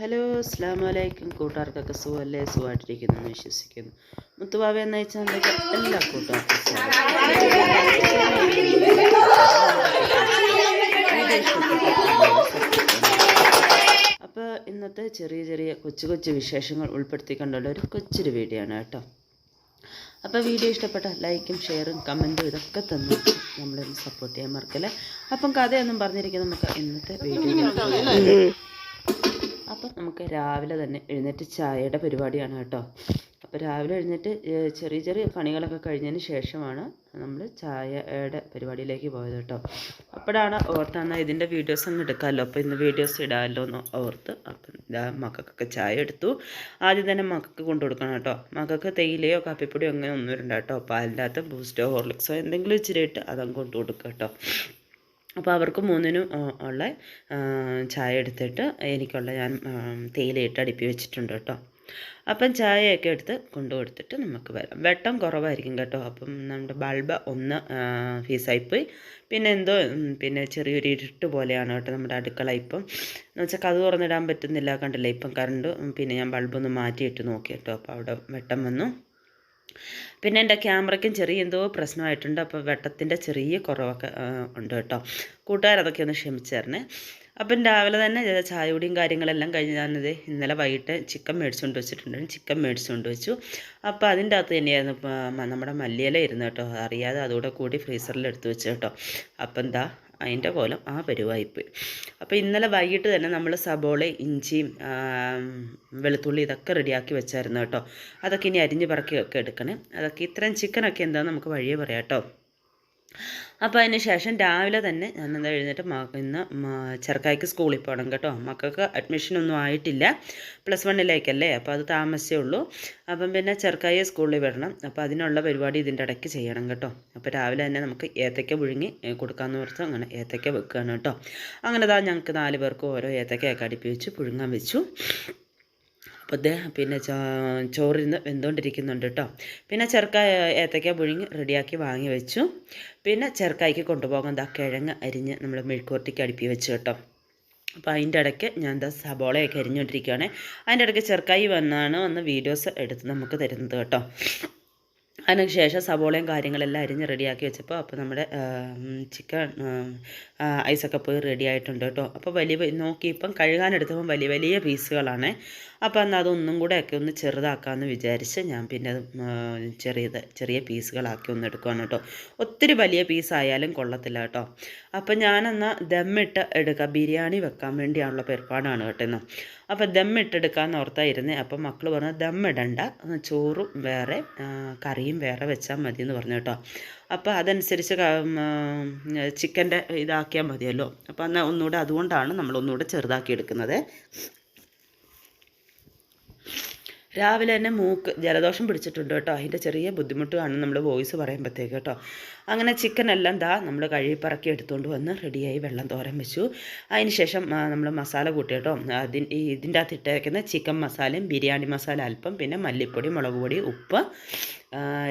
Hello അസ്ലാം വലൈക്കും കൂട്ടുകാർക്കൊക്കെ സുഖമല്ലേ സുഖമായിട്ടിരിക്കുന്നു. എന്ന് വിശ്വസിക്കുന്നു. മുത്തുബാബ എന്ന് വെച്ചാൽ എല്ലാ കൂട്ടുകാർക്കും അപ്പോൾ ഇന്നത്തെ ചെറിയ ചെറിയ കൊച്ചു കൊച്ചു വിശേഷങ്ങൾ ഉൾപ്പെടുത്തിക്കൊണ്ടുള്ള ഒരു കൊച്ചൊരു വീഡിയോ ആണ് കേട്ടോ. അപ്പോൾ വീഡിയോ ഇഷ്ടപ്പെട്ട ലൈക്കും ഷെയറും കമന്റും ഇതൊക്കെ തന്നു നമ്മളൊന്ന് സപ്പോർട്ട് ചെയ്യാൻ മറക്കല്ലേ? അപ്പം കഥയൊന്നും പറഞ്ഞിരിക്കുന്നത് നമുക്ക് ഇന്നത്തെ വീഡിയോ അപ്പം നമുക്ക് രാവിലെ തന്നെ എഴുന്നേറ്റ് ചായയുടെ പരിപാടിയാണ് കേട്ടോ. അപ്പോൾ രാവിലെ എഴുന്നേറ്റ് ചെറിയ ചെറിയ പണികളൊക്കെ കഴിഞ്ഞതിന് ശേഷമാണ് നമ്മൾ ചായയുടെ പരിപാടിയിലേക്ക് പോയത് കേട്ടോ. അപ്പോഴാണ് ഓർത്താണ് ഇതിന്റെ വീഡിയോസ് അങ്ങ് എടുക്കാമല്ലോ. അപ്പോൾ ഇന്ന് വീഡിയോസ് ഇടാമല്ലോ എന്ന് ഓർത്ത് അപ്പം ഇതാ മക്കൾക്കൊക്കെ ചായ എടുത്തു. ആദ്യം തന്നെ മക്കൾക്ക് കൊണ്ടു കൊടുക്കണം കേട്ടോ. മക്കൾക്ക് തേയിലയോ കാപ്പിപ്പൊടിയോ അങ്ങനെ ഒന്നും ഇടണ്ട കേട്ടോ. പാലിന്റെ അകത്ത് ബൂസ്റ്റോ ഹോർലിക്സോ എന്തെങ്കിലും ഇച്ചിരി ഇട്ട് അതങ്ങ് കൊണ്ടു കൊടുക്കുക കേട്ടോ. അപ്പോൾ അവർക്ക് മൂന്നിനും ഉള്ള ചായ എടുത്തിട്ട് എനിക്കുള്ള ഞാൻ തേയിലയിട്ട് അടുപ്പി വെച്ചിട്ടുണ്ട് കേട്ടോ. അപ്പം ചായയൊക്കെ എടുത്ത് കൊണ്ടു കൊടുത്തിട്ട് നമുക്ക് വരാം. വെട്ടം കുറവായിരിക്കും കേട്ടോ. അപ്പം നമ്മുടെ ബൾബ് ഒന്ന് ഫീസായിപ്പോയി. പിന്നെ എന്തോ പിന്നെ ചെറിയൊരു ഇരുട്ട് പോലെയാണ് കേട്ടോ നമ്മുടെ അടുക്കള ഇപ്പം. എന്ന് വെച്ചാൽ കഥ തുറന്നിടാൻ പറ്റുന്നില്ല കണ്ടില്ലേ ഇപ്പം കറണ്ട്. പിന്നെ ഞാൻ ബൾബൊന്ന് മാറ്റിയിട്ട് നോക്കി കേട്ടോ. അപ്പോൾ അവിടെ വെട്ടം വന്നു. പിന്നെ എന്റെ ക്യാമറയ്ക്കും ചെറിയ എന്തോ പ്രശ്നമായിട്ടുണ്ട്. അപ്പോൾ വെട്ടത്തിന്റെ ചെറിയ കുറവൊക്കെ ഉണ്ട് കേട്ടോ. കൂട്ടുകാരതൊക്കെ ഒന്ന് ക്ഷമിച്ചു തരണേ അപ്പം രാവിലെ തന്നെ ചില ചായ കുടിയും കാര്യങ്ങളെല്ലാം കഴിഞ്ഞ് ഞാനത് ഇന്നലെ വൈകിട്ട് ചിക്കൻ മേടിച്ചുകൊണ്ട് വെച്ചിട്ടുണ്ട്. ചിക്കൻ മേടിച്ചുകൊണ്ട് വെച്ചു. അപ്പോൾ അതിന്റെ അകത്ത് തന്നെയായിരുന്നു നമ്മുടെ മല്ലിയില ഇരുന്ന് കേട്ടോ. അറിയാതെ അതുകൂടെ കൂടി ഫ്രീസറിൽ എടുത്ത് വെച്ചു കേട്ടോ. അപ്പം എന്താ അതിന്റെ കോലം ആ പരുവായിപ്പോയി. അപ്പോൾ ഇന്നലെ വൈകിട്ട് തന്നെ നമ്മൾ സബോള ഇഞ്ചിയും വെളുത്തുള്ളി ഇതൊക്കെ റെഡിയാക്കി വെച്ചായിരുന്നു കേട്ടോ. അതൊക്കെ ഇനി അരിഞ്ഞ് പറക്കിയൊക്കെ എടുക്കണേ. അതൊക്കെ ഇത്രയും ചിക്കനൊക്കെ എന്താ നമുക്ക് വഴിയേ പറയാം കേട്ടോ. അപ്പോൾ അതിന് ശേഷം രാവിലെ തന്നെ ഞാൻ എന്താ എഴുന്നേറ്റ് ഇന്ന് ചെറുക്കായ്ക്ക് സ്കൂളിൽ പോകണം കേട്ടോ. മക്കൾക്ക് അഡ്മിഷനൊന്നും ആയിട്ടില്ല. പ്ലസ് വണ്ണിലേക്കല്ലേ അപ്പോൾ അത് താമസിച്ചേ ഉള്ളൂ. അപ്പം പിന്നെ ചെറുക്കായെ സ്കൂളിൽ വിടണം. അപ്പോൾ അതിനുള്ള പരിപാടി ഇതിന്റെ ഇടയ്ക്ക് ചെയ്യണം കേട്ടോ. അപ്പോൾ രാവിലെ തന്നെ നമുക്ക് ഏത്തയ്ക്ക പുഴുങ്ങി കൊടുക്കാമെന്ന് പറഞ്ഞാൽ അങ്ങനെ ഏത്തയ്ക്ക വെക്കുകയാണ് കേട്ടോ. അങ്ങനെ താ ഞങ്ങൾക്ക് നാല് പേർക്ക് ഓരോ ഏത്തയ്ക്കയൊക്കെ അടുപ്പി വെച്ച് പുഴുങ്ങാൻ വെച്ചു. ദേ പിന്നെ ചോറിന്ന് വെന്തുകൊണ്ടിരിക്കുന്നുണ്ട് കേട്ടോ പിന്നെ ചെറുക്കായ ഏത്തക്ക പുഴുങ്ങി റെഡിയാക്കി വാങ്ങി വെച്ചു. പിന്നെ ചെറുക്കായ്ക്ക് കൊണ്ടുപോകാൻ ദാ കിഴങ്ങ് അരിഞ്ഞ് നമ്മൾ മെഴുക്കുവരട്ടിക്ക് അടുപ്പി വെച്ചു കേട്ടോ അപ്പോൾ അതിന്റെ ഇടയ്ക്ക് ഞാൻ എന്താ സബോളയൊക്കെ അരിഞ്ഞുകൊണ്ടിരിക്കുകയാണ് അതിന്റെ ഇടയ്ക്ക് ചെറുക്കായി വന്നാണ് വന്ന് വീഡിയോസ് എടുത്ത് നമുക്ക് തരുന്നത് കേട്ടോ അതിന് ശേഷം സബോളയും കാര്യങ്ങളെല്ലാം അരിഞ്ഞ് റെഡിയാക്കി വെച്ചപ്പോൾ അപ്പോൾ നമ്മുടെ ചിക്കൻ ഐസൊക്കെ പോയി റെഡി ആയിട്ടുണ്ട് കേട്ടോ അപ്പോൾ വലിയ നോക്കി ഇപ്പം കഴുകാനെടുത്തപ്പം വലിയ വലിയ പീസുകളാണ്. അപ്പോൾ എന്നാൽ അതൊന്നും കൂടെ ഒക്കെ ഒന്ന് ചെറുതാക്കാമെന്ന് വിചാരിച്ച് ഞാൻ പിന്നെ ചെറിയത് ചെറിയ പീസുകളാക്കി ഒന്ന് എടുക്കുകയാണ് കേട്ടോ. ഒത്തിരി വലിയ പീസായാലും കൊള്ളത്തില്ല കേട്ടോ. അപ്പം ഞാനെന്നാൽ ദമ്മിട്ട് എടുക്കുക ബിരിയാണി വെക്കാൻ വേണ്ടിയാണുള്ള പരിപാടാണ് കേട്ടോ ഇന്ന്. അപ്പോൾ ദമ്മിട്ടെടുക്കാമെന്ന് ഓർത്തായിരുന്നേ അപ്പം മക്കൾ പറഞ്ഞു ദമ്മിടണ്ട ചോറും വേറെ കറിയും വേറെ വെച്ചാൽ മതി എന്ന് പറഞ്ഞു കേട്ടോ. അപ്പോൾ അതനുസരിച്ച് ചിക്കന്റെ ഇതാക്കിയാൽ മതിയല്ലോ. അപ്പോൾ എന്നാൽ ഒന്നുകൂടെ അതുകൊണ്ടാണ് നമ്മൾ ഒന്നുകൂടെ ചെറുതാക്കി എടുക്കുന്നത്. രാവിലെ തന്നെ മൂക്ക് ജലദോഷം പിടിച്ചിട്ടുണ്ട് കേട്ടോ. അതിന്റെ ചെറിയ ബുദ്ധിമുട്ട് കാണും നമ്മൾ വോയിസ് പറയുമ്പോഴത്തേക്ക് കേട്ടോ. അങ്ങനെ ചിക്കൻ എല്ലാം ദാ നമ്മൾ കഴുകി പറക്കി എടുത്തുകൊണ്ട് വന്ന് റെഡിയായി വെള്ളം തോരൻ വെച്ചു. അതിന് ശേഷം നമ്മൾ മസാല കൂട്ടി കേട്ടോ. അതിൻ ഇതിന്റെ അകത്ത് ഇട്ടേക്കുന്ന ചിക്കൻ മസാലയും ബിരിയാണി മസാല അല്പം പിന്നെ മല്ലിപ്പൊടി മുളക് പൊടി ഉപ്പ്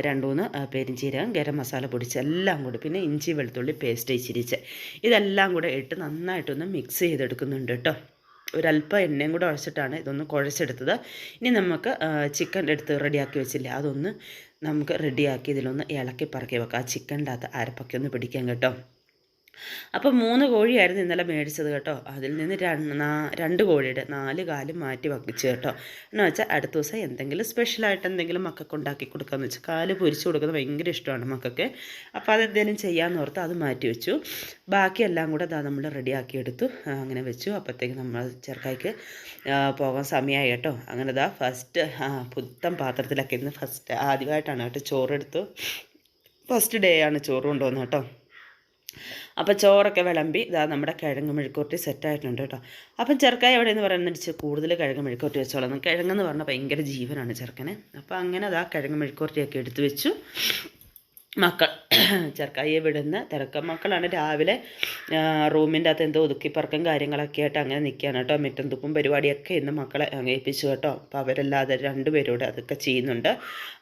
രണ്ട് മൂന്ന് പെരിഞ്ചീരകം ഗരം മസാല പൊടിച്ച് എല്ലാം കൂടി പിന്നെ ഇഞ്ചി വെളുത്തുള്ളി പേസ്റ്റ് ഇച്ചിരിച്ച്. ഇതെല്ലാം കൂടെ ഇട്ട് നന്നായിട്ടൊന്ന് മിക്സ് ചെയ്തെടുക്കുന്നുണ്ട് കേട്ടോ. ഒരല്പം എണ്ണയും കൂടെ ഒഴിച്ചിട്ടാണ് ഇതൊന്ന് കുഴച്ചെടുത്തത്. ഇനി നമുക്ക് ചിക്കൻ എടുത്ത് റെഡിയാക്കി വെച്ചില്ലേ അതൊന്ന് നമുക്ക് റെഡിയാക്കി ഇതിലൊന്ന് ഇളക്കി പറക്കി വെക്കാം. ആ ചിക്കന്റെ അകത്ത് അരപ്പൊക്കെ ഒന്ന് പിടിക്കാൻ കേട്ടോ. അപ്പോൾ മൂന്ന് കോഴിയായിരുന്നു ഇന്നലെ മേടിച്ചത് കേട്ടോ. അതിൽ നിന്ന് രണ്ട് രണ്ട് കോഴിയുടെ നാല് കാലും മാറ്റി വക്കിച്ചു കേട്ടോ. എന്ന് വെച്ചാൽ അടുത്ത ദിവസം എന്തെങ്കിലും സ്പെഷ്യലായിട്ട് എന്തെങ്കിലും മക്കൾക്ക് ഉണ്ടാക്കി കൊടുക്കാമെന്ന് വെച്ചാൽ കാൽ പൊരിച്ചു കൊടുക്കുന്നത് ഭയങ്കര ഇഷ്ടമാണ് മക്കൾക്ക്. അപ്പോൾ അതെന്തെങ്കിലും ചെയ്യാമെന്ന് ഓർത്ത് അത് മാറ്റി വെച്ചു. ബാക്കിയെല്ലാം കൂടെ അതാ നമ്മൾ റെഡിയാക്കി എടുത്തു. അങ്ങനെ വെച്ചു. അപ്പോഴത്തേക്ക് നമ്മൾ ചെറുക്കായ്ക്ക് പോകാൻ സമയമായി കേട്ടോ. അങ്ങനെ ഇതാ ഫസ്റ്റ് പുത്തൻ പാത്രത്തിലൊക്കെ ഇന്ന് ഫസ്റ്റ് ആദ്യമായിട്ടാണ് കേട്ടോ ചോറെടുത്തു ഫസ്റ്റ് ഡേ ആണ് ചോറ് കൊണ്ടുവന്നത് കേട്ടോ. അപ്പോൾ ചോറൊക്കെ വിളമ്പി ഇതാ നമ്മുടെ കിഴങ്ങ് മെഴുക്കുവരട്ടി സെറ്റായിട്ടുണ്ട് കേട്ടോ. അപ്പം ചെറുക്കായ എവിടെ എന്ന് പറയുന്നത് കൂടുതൽ കിഴങ്ങ് മെഴുക്കുവരട്ടി വെച്ചോളാം. കിഴങ്ങെന്ന് പറഞ്ഞാൽ ഭയങ്കര ജീവനാണ് ചെറുക്കനെ. അപ്പോൾ അങ്ങനെ അതാ കിഴങ്ങ് മെഴുക്കുവരട്ടിയൊക്കെ എടുത്തു വെച്ചു. മക്കൾ ചെറുക്കായെ വിടുന്ന തിരക്കം മക്കളാണ് രാവിലെ റൂമിന്റെ അകത്ത് എന്തോ ഒതുക്കിപ്പറക്കും കാര്യങ്ങളൊക്കെ ആയിട്ട് അങ്ങനെ നിൽക്കുകയാണ് കേട്ടോ. മിറ്റം തുപ്പും പരിപാടിയൊക്കെ ഇന്ന് മക്കളെ ഏൽപ്പിച്ചു കേട്ടോ. അപ്പോൾ അവരല്ലാതെ രണ്ടുപേരോട് അതൊക്കെ ചെയ്യുന്നുണ്ട്.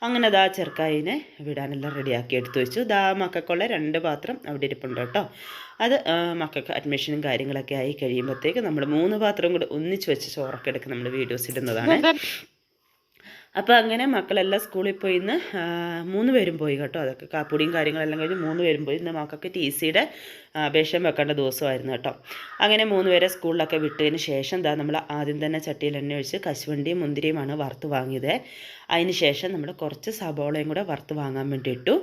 അങ്ങനെ ദാ ചെറുക്കായിനെ വിടാനെല്ലാം റെഡിയാക്കി എടുത്തു വെച്ചു. ദാ മക്കൾക്കുള്ള രണ്ട് പാത്രം അവിടെ ഇരിപ്പുണ്ട് കേട്ടോ. അത് മക്കൾക്ക് അഡ്മിഷനും കാര്യങ്ങളൊക്കെ ആയി കഴിയുമ്പോഴത്തേക്ക് നമ്മൾ മൂന്ന് പാത്രം കൂടെ ഒന്നിച്ച് വെച്ച് ചോറൊക്കെ എടുക്കുക നമ്മൾ വീഡിയോസ് ഇടുന്നതാണ്. അപ്പോൾ അങ്ങനെ മക്കളെല്ലാം സ്കൂളിൽ പോയി ഇന്ന് മൂന്ന് പേരും പോയി കേട്ടോ. അതൊക്കെ കാപ്പുടിയും കാര്യങ്ങളെല്ലാം കഴിഞ്ഞ് മൂന്ന് പേരും പോയി. ഇന്ന് മക്കൾക്ക് ടി സിയുടെ അപേക്ഷ വെക്കേണ്ട ദിവസമായിരുന്നു കേട്ടോ. അങ്ങനെ മൂന്ന് പേരെ സ്കൂളിലൊക്കെ വിട്ടതിന് ശേഷം എന്താ നമ്മൾ ആദ്യം തന്നെ ചട്ടിയിൽ എണ്ണ ഒഴിച്ച് കശുവണ്ടിയും മുന്തിരിയുമാണ് വറുത്ത് വാങ്ങിയത്. അതിന് ശേഷം നമ്മൾ കുറച്ച് സബോളയും കൂടെ വറുത്ത് വാങ്ങാൻ വേണ്ടി ഇട്ടു.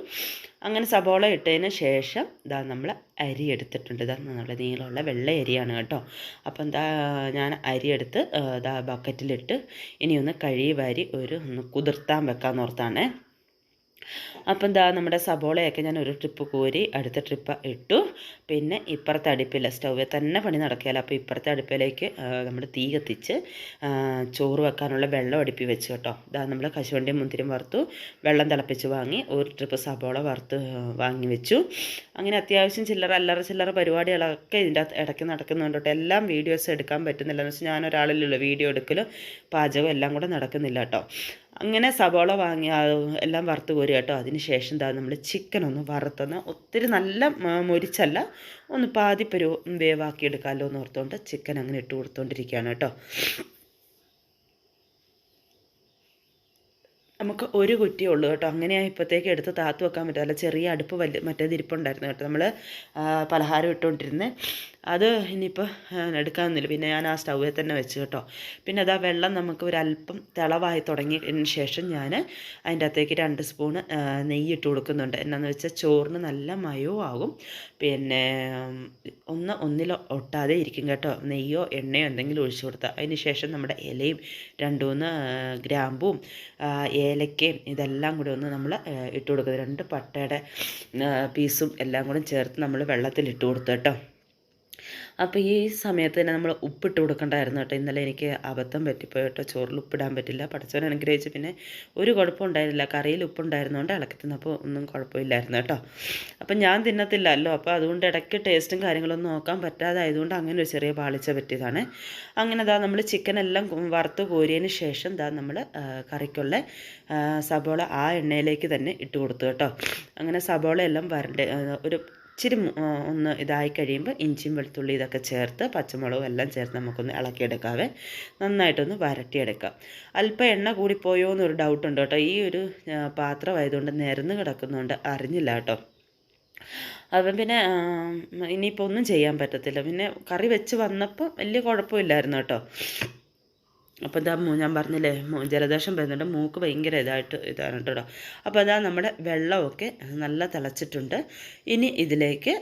അങ്ങനെ സബോള ഇട്ടതിന് ശേഷം ഇതാ നമ്മൾ അരി എടുത്തിട്ടുണ്ട്. ഇതാ നല്ല നീളമുള്ള വെള്ള അരിയാണ് കേട്ടോ. അപ്പം എന്താ ഞാൻ അരി എടുത്ത് ഇതാ ബക്കറ്റിലിട്ട് ഇനിയൊന്ന് കഴുകി വാരി ഒരു ഒന്ന് കുതിർത്താൻ വെക്കാമെന്ന് ഓർത്താണ്. അപ്പം എന്താ നമ്മുടെ സബോളയൊക്കെ ഞാൻ ഒരു ട്രിപ്പ് കോരി അടുത്ത ട്രിപ്പ് ഇട്ടു. പിന്നെ ഇപ്പുറത്തെ അടുപ്പിൽ സ്റ്റൗവിൽ തന്നെ പണി നടക്കുകയില്ല. അപ്പോൾ ഇപ്പുറത്തെ അടുപ്പിലേക്ക് നമ്മൾ തീ കത്തിച്ച് ചോറ് വെക്കാനുള്ള വെള്ളം അടുപ്പി വെച്ചു കേട്ടോ. ഇതാ നമ്മൾ കശുവണ്ടിയും മുന്തിരിയും വറുത്തു വെള്ളം തിളപ്പിച്ച് വാങ്ങി ഒരു ട്രിപ്പ് സബോള വറുത്ത് വാങ്ങി വെച്ചു. അങ്ങനെ അത്യാവശ്യം ചില്ലറ അല്ലറ ചില്ലറ പരിപാടികളൊക്കെ ഇതിന്റെ ഇടയ്ക്ക് നടക്കുന്നുണ്ട് കേട്ടോ. എല്ലാം വീഡിയോസ് എടുക്കാൻ പറ്റുന്നില്ല. എന്ന് വെച്ചാൽ ഞാൻ ഒരാളിലുള്ള വീഡിയോ എടുക്കലും പാചകം എല്ലാം കൂടെ നടക്കുന്നില്ല കേട്ടോ. അങ്ങനെ സബോള വാങ്ങി എല്ലാം വറുത്ത് കോരി കേട്ടോ. അതിന് ശേഷം എന്താ നമ്മൾ ചിക്കൻ ഒന്ന് വറുത്തൊന്ന് ഒത്തിരി നല്ല മൊരിച്ചല്ല ഒന്ന് പാതിപ്പരു വേവാക്കി എടുക്കാമല്ലോ എന്ന് ഓർത്തുകൊണ്ട് ചിക്കൻ അങ്ങനെ ഇട്ട് കൊടുത്തുകൊണ്ടിരിക്കുകയാണ് കേട്ടോ. നമുക്ക് ഒരു കുറ്റിയേ ഉള്ളൂ കേട്ടോ. അങ്ങനെയാണ് ഇപ്പോഴത്തേക്ക് എടുത്ത് താത്തു വെക്കാൻ പറ്റും. അല്ല ചെറിയ അടുപ്പ് വലിയ മറ്റേത് ഇരിപ്പുണ്ടായിരുന്നു കേട്ടോ. നമ്മൾ പലഹാരം ഇട്ടുകൊണ്ടിരുന്നത് അത് ഇനിയിപ്പോൾ എടുക്കാമെന്നില്ല പിന്നെ ഞാൻ ആ സ്റ്റൗവിൽ തന്നെ വെച്ച് കേട്ടോ. പിന്നെ അതാ വെള്ളം നമുക്ക് ഒരല്പം തിളവായി തുടങ്ങിയതിന് ശേഷം ഞാൻ അതിന്റെ അകത്തേക്ക് രണ്ട് സ്പൂണ് നെയ്യ് ഇട്ട് കൊടുക്കുന്നുണ്ട്. എന്നാന്ന് വെച്ചാൽ ചോറിന് നല്ല മയവും ആകും. പിന്നെ ഒന്ന് ഒന്നിലോ ഒട്ടാതെ ഇരിക്കും കേട്ടോ. നെയ്യോ എണ്ണയോ എന്തെങ്കിലും ഒഴിച്ചു കൊടുത്താൽ അതിന് ശേഷം നമ്മുടെ ഇലയും രണ്ട് മൂന്ന് ഗ്രാമ്പും ഏലക്കയും ഇതെല്ലാം കൂടി ഒന്ന് നമ്മൾ ഇട്ട് കൊടുക്കുക രണ്ട് പട്ടയുടെ പീസും എല്ലാം കൂടി ചേർത്ത് നമ്മൾ വെള്ളത്തിൽ ഇട്ട് കൊടുത്തു കേട്ടോ. അപ്പോൾ ഈ സമയത്ത് തന്നെ നമ്മൾ ഉപ്പിട്ട് കൊടുക്കണ്ടായിരുന്നു കേട്ടോ. ഇന്നലെ എനിക്ക് അബദ്ധം പറ്റിപ്പോയി കേട്ടോ. ചോറിൽ ഉപ്പിടാൻ പറ്റില്ല. പഠിച്ചവൻ അനുഗ്രഹിച്ച് പിന്നെ ഒരു കുഴപ്പം ഉണ്ടായിരുന്നില്ല. കറിയിൽ ഉപ്പുണ്ടായിരുന്നുകൊണ്ട് ഇളക്കി തിന്നപ്പോൾ ഒന്നും കുഴപ്പമില്ലായിരുന്നു കേട്ടോ. അപ്പം ഞാൻ തിന്നത്തില്ലല്ലോ. അപ്പോൾ അതുകൊണ്ട് ഇടയ്ക്ക് ടേസ്റ്റും കാര്യങ്ങളൊന്നും നോക്കാൻ പറ്റാതായതുകൊണ്ട് അങ്ങനെ ഒരു ചെറിയ പാളിച്ച പറ്റിയതാണ്. അങ്ങനെ ദാ നമ്മൾ ചിക്കൻ എല്ലാം വറുത്ത് കോരിയതിന് ശേഷം ദാ നമ്മൾ കറിക്കുള്ള സബോള ആ എണ്ണയിലേക്ക് തന്നെ ഇട്ട് കൊടുത്തു കേട്ടോ. അങ്ങനെ സബോള എല്ലാം വരണ്ടേ ഒരു ഇച്ചിരി ഒന്ന് ഇതായി കഴിയുമ്പോൾ ഇഞ്ചിയും വെളുത്തുള്ളി ഇതൊക്കെ ചേർത്ത് പച്ചമുളകും എല്ലാം ചേർത്ത് നമുക്കൊന്ന് ഇളക്കിയെടുക്കാവേ. നന്നായിട്ടൊന്ന് വരട്ടിയെടുക്കാം. അല്പം എണ്ണ കൂടിപ്പോയോ എന്നൊരു ഡൗട്ട് ഉണ്ട് കേട്ടോ. ഈ ഒരു പാത്രമായതുകൊണ്ട് നിരന്ന് കിടക്കുന്നതുകൊണ്ട് അറിഞ്ഞില്ല കേട്ടോ. അപ്പം പിന്നെ ഇനിയിപ്പോൾ ഒന്നും ചെയ്യാൻ പറ്റത്തില്ല. പിന്നെ കറി വെച്ച് വന്നപ്പോൾ വലിയ കുഴപ്പമില്ലായിരുന്നു കേട്ടോ. അപ്പോൾ ഇതാ ഞാൻ പറഞ്ഞില്ലേ ജലദോഷം വരുന്നുണ്ട് മൂക്ക് ഭയങ്കര ഇതായിട്ട് ഇതാണ് കേട്ടോ. അപ്പോൾ അതാ നമ്മുടെ വെള്ളമൊക്കെ നല്ല തിളച്ചിട്ടുണ്ട്. ഇനി ഇതിലേക്ക്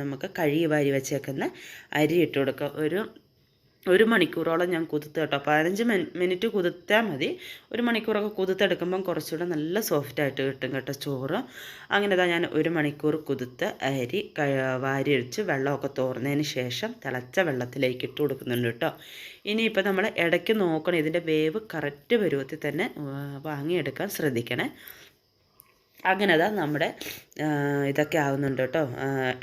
നമുക്ക് കഴുകി വാരി വെച്ചേക്കുന്ന അരി ഇട്ട് കൊടുക്കുക ഒരു ഒരു മണിക്കൂറോളം ഞാൻ കുതിർത്ത് കേട്ടോ. പതിനഞ്ച് മിനിറ്റ് കുതിർത്താൽ മതി. ഒരു മണിക്കൂറൊക്കെ കുതിർത്തെടുക്കുമ്പം കുറച്ചുകൂടെ നല്ല സോഫ്റ്റായിട്ട് കിട്ടും കേട്ടോ ചോറ്. അങ്ങനെ ഞാൻ ഒരു മണിക്കൂർ കുതിർത്ത് അരി വാരിയൊഴിച്ച് വെള്ളമൊക്കെ തോർന്നതിന് ശേഷം തിളച്ച വെള്ളത്തിലേക്ക് ഇട്ട് കൊടുക്കുന്നുണ്ട് കേട്ടോ. ഇനിയിപ്പോൾ നമ്മൾ ഇടയ്ക്ക് നോക്കണം ഇതിന്റെ വേവ് കറക്റ്റ് പരുവത്തിൽ തന്നെ വാങ്ങിയെടുക്കാൻ ശ്രദ്ധിക്കണേ. അങ്ങനെ അതാ നമ്മുടെ ഇതൊക്കെ ആവുന്നുണ്ട് കേട്ടോ.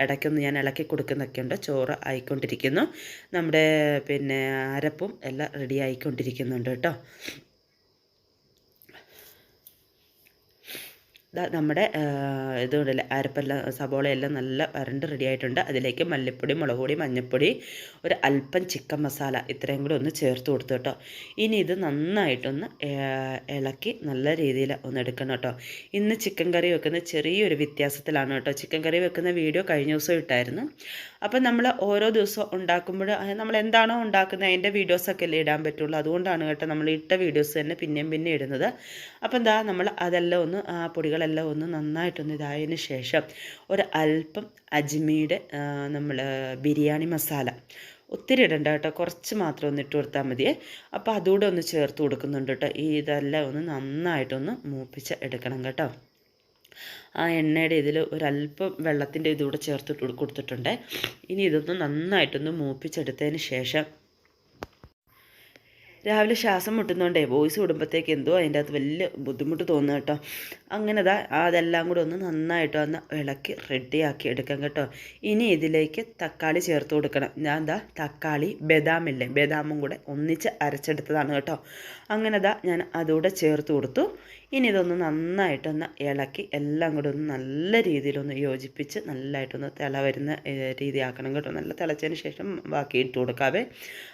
ഇടയ്ക്കൊന്ന് ഞാൻ ഇളക്കി കൊടുക്കുന്നൊക്കെ ഉണ്ട്. ചോറ് ആയിക്കൊണ്ടിരിക്കുന്നു. നമ്മുടെ പിന്നെ അരപ്പും എല്ലാം റെഡി ആയിക്കൊണ്ടിരിക്കുന്നുണ്ട് കേട്ടോ. നമ്മുടെ ഇതുകൊണ്ടല്ലേ അരപ്പെല്ലാം സബോളയെല്ലാം നല്ല വരണ്ട് റെഡി ആയിട്ടുണ്ട്. അതിലേക്ക് മല്ലിപ്പൊടി മുളക് പൊടി മഞ്ഞൾപ്പൊടി ഒരു അല്പം ചിക്കൻ മസാല ഇത്രയും കൂടി ഒന്ന് ചേർത്ത് കൊടുത്തു കേട്ടോ. ഇനി ഇത് നന്നായിട്ടൊന്ന് ഇളക്കി നല്ല രീതിയിൽ ഒന്ന് എടുക്കണം കേട്ടോ. ഇന്ന് ചിക്കൻ കറി വെക്കുന്ന ചെറിയൊരു വ്യത്യാസത്തിലാണ് കേട്ടോ. ചിക്കൻ കറി വെക്കുന്ന വീഡിയോ കഴിഞ്ഞ ദിവസം ഇട്ടായിരുന്നു. അപ്പം നമ്മൾ ഓരോ ദിവസവും ഉണ്ടാക്കുമ്പോൾ നമ്മൾ എന്താണോ ഉണ്ടാക്കുന്നത് അതിന്റെ വീഡിയോസൊക്കെ അല്ലേ ഇടാൻ പറ്റുള്ളൂ. അതുകൊണ്ടാണ് കേട്ടോ നമ്മൾ ഇട്ട വീഡിയോസ് തന്നെ പിന്നെയും പിന്നെ ഇടുന്നത്. അപ്പം എന്താ നമ്മൾ അതെല്ലാം ഒന്ന് ആ പൊടികളെല്ലാം ഒന്ന് നന്നായിട്ടൊന്ന് ഇതായതിന് ശേഷം ഒരു അല്പം അജ്മിയുടെ നമ്മൾ ബിരിയാണി മസാല. ഒത്തിരി ഇടണ്ട കേട്ടോ. കുറച്ച് മാത്രം ഒന്ന് ഇട്ട് കൊടുത്താൽ മതിയേ അപ്പോൾ അതുകൂടെ ഒന്ന് ചേർത്ത് കൊടുക്കുന്നുണ്ട് കേട്ടോ. ഈ ഇതെല്ലാം ഒന്ന് നന്നായിട്ടൊന്ന് മൂപ്പിച്ച് എടുക്കണം കേട്ടോ. ആ എണ്ണയുടെ ഇതിൽ ഒരല്പം വെള്ളത്തിന്റെ ഇതുകൂടെ ചേർത്ത് കൊടുത്തിട്ടുണ്ട്. ഇനി ഇതൊന്ന് നന്നായിട്ടൊന്ന് മൂപ്പിച്ചെടുത്തതിന് ശേഷം രാവിലെ ശ്വാസം മുട്ടുന്നോണ്ടേ വോയിസ് വിടുമ്പോഴത്തേക്ക് എന്തോ അതിന്റെ അകത്ത് വലിയ ബുദ്ധിമുട്ട് തോന്നുന്നു കേട്ടോ. അങ്ങനെ ദാ അതെല്ലാം കൂടെ ഒന്ന് നന്നായിട്ട് ഒന്ന് ഇളക്കി റെഡിയാക്കി എടുക്കാം കേട്ടോ. ഇനി ഇതിലേക്ക് തക്കാളി ചേർത്ത് കൊടുക്കണം. ഞാൻ എന്താ തക്കാളി ബദാമില്ലേ ബദാമും കൂടെ ഒന്നിച്ച് അരച്ചെടുത്തതാണ് കേട്ടോ. അങ്ങനെ ദാ ഞാൻ അതുകൂടെ ചേർത്ത് കൊടുത്തു. ഇനി ഇതൊന്ന് നന്നായിട്ടൊന്ന് ഇളക്കി എല്ലാം കൂടെ ഒന്ന് നല്ല രീതിയിലൊന്ന് യോജിപ്പിച്ച് നല്ലതായിട്ടൊന്ന് തിള വരുന്ന രീതിയാക്കണം കേട്ടോ. നല്ല തിളച്ചതിന് ശേഷം ബാക്കി ഇട്ട് കൊടുക്കാവേ.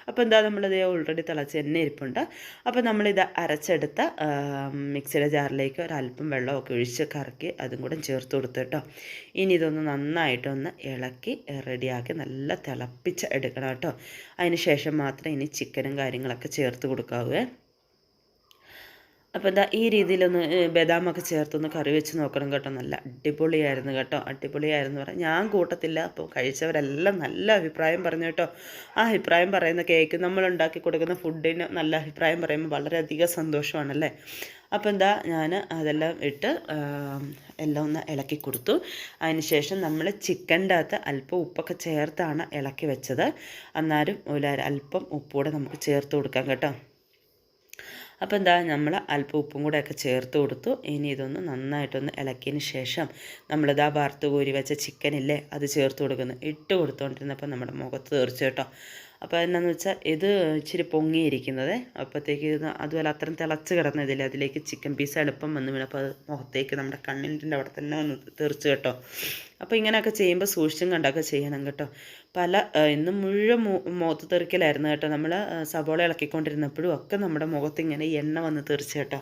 അപ്പോൾ എന്താ നമ്മളിത് ഓൾറെഡി തിളച്ച് തന്നെ ഇരിപ്പുണ്ട്. അപ്പോൾ നമ്മളിത് അരച്ചെടുത്ത മിക്സിയുടെ ജാറിലേക്ക് ഒരല്പം വെള്ളമൊക്കെ ഒഴിച്ച് കറക്കി അതും കൂടെ ചേർത്ത് കൊടുത്തു കേട്ടോ. ഇനി ഇതൊന്ന് നന്നായിട്ടൊന്ന് ഇളക്കി റെഡിയാക്കി നല്ല തിളപ്പിച്ച് എടുക്കണം കേട്ടോ. അതിന് ശേഷം മാത്രം ഇനി ചിക്കനും കാര്യങ്ങളൊക്കെ ചേർത്ത് കൊടുക്കാവേ. അപ്പോൾ എന്താ ഈ രീതിയിലൊന്ന് ബദാമൊക്കെ ചേർത്തൊന്ന് കറി വെച്ച് നോക്കണം കേട്ടോ. നല്ല അടിപൊളിയായിരുന്നു കേട്ടോ. അടിപൊളിയായിരുന്നു പറയാം ഞാൻ കൂട്ടത്തില്ല. അപ്പോൾ കഴിച്ചവരെല്ലാം നല്ല അഭിപ്രായം പറഞ്ഞു കേട്ടോ. ആ അഭിപ്രായം പറയുന്ന കേക്ക് നമ്മൾ ഉണ്ടാക്കി കൊടുക്കുന്ന ഫുഡിന് നല്ല അഭിപ്രായം പറയുമ്പോൾ വളരെയധികം സന്തോഷമാണല്ലേ? അപ്പോൾ എന്താ ഞാൻ അതെല്ലാം ഇട്ട് എല്ലാം ഒന്ന് ഇളക്കി കൊടുത്തു. അതിന് ശേഷം നമ്മൾ ചിക്കന്റെ അകത്ത് അല്പം ഉപ്പൊക്കെ ചേർത്താണ് ഇളക്കി വെച്ചത്. അന്നാലും ഒരു അല്പം ഉപ്പൂടെ നമുക്ക് ചേർത്ത് കൊടുക്കാം കേട്ടോ. അപ്പോൾ എന്താ നമ്മൾ അല്പം ഉപ്പും കൂടെ ഒക്കെ ചേർത്ത് കൊടുത്തു. ഇനി ഇതൊന്ന് നന്നായിട്ടൊന്ന് ഇളക്കിയതിന് ശേഷം നമ്മളിതാ വറുത്ത് കോരി വെച്ച ചിക്കനില്ലേ അത് ചേർത്ത് കൊടുക്കുന്നു. ഇട്ട് കൊടുത്തുകൊണ്ടിരുന്നപ്പോൾ നമ്മുടെ മുഖത്ത് തീർച്ചയായിട്ടും അപ്പോൾ എന്നാന്ന് വെച്ചാൽ ഇത് ഇച്ചിരി പൊങ്ങിയിരിക്കുന്നത്. അപ്പോഴത്തേക്ക് അതുപോലെ അത്രയും തിളച്ച് കിടന്നതിൽ അതിലേക്ക് ചിക്കൻ പീസ് എളുപ്പം വന്ന് വീണപ്പോൾ അത് മുഖത്തേക്ക് നമ്മുടെ കണ്ണിന്റെ അവിടെ തന്നെ വന്ന് തീർച്ച കേട്ടോ. അപ്പോൾ ഇങ്ങനെയൊക്കെ ചെയ്യുമ്പോൾ സൂക്ഷിച്ചും കണ്ടൊക്കെ ചെയ്യണം കേട്ടോ. പല ഇന്ന് മുഴുവൻ മുഖത്ത് തെറിക്കലായിരുന്നു കേട്ടോ. നമ്മൾ സബോള ഇളക്കിക്കൊണ്ടിരുന്നപ്പോഴും ഒക്കെ നമ്മുടെ മുഖത്ത് ഇങ്ങനെ എണ്ണ വന്ന് തെറിച്ച് കേട്ടോ.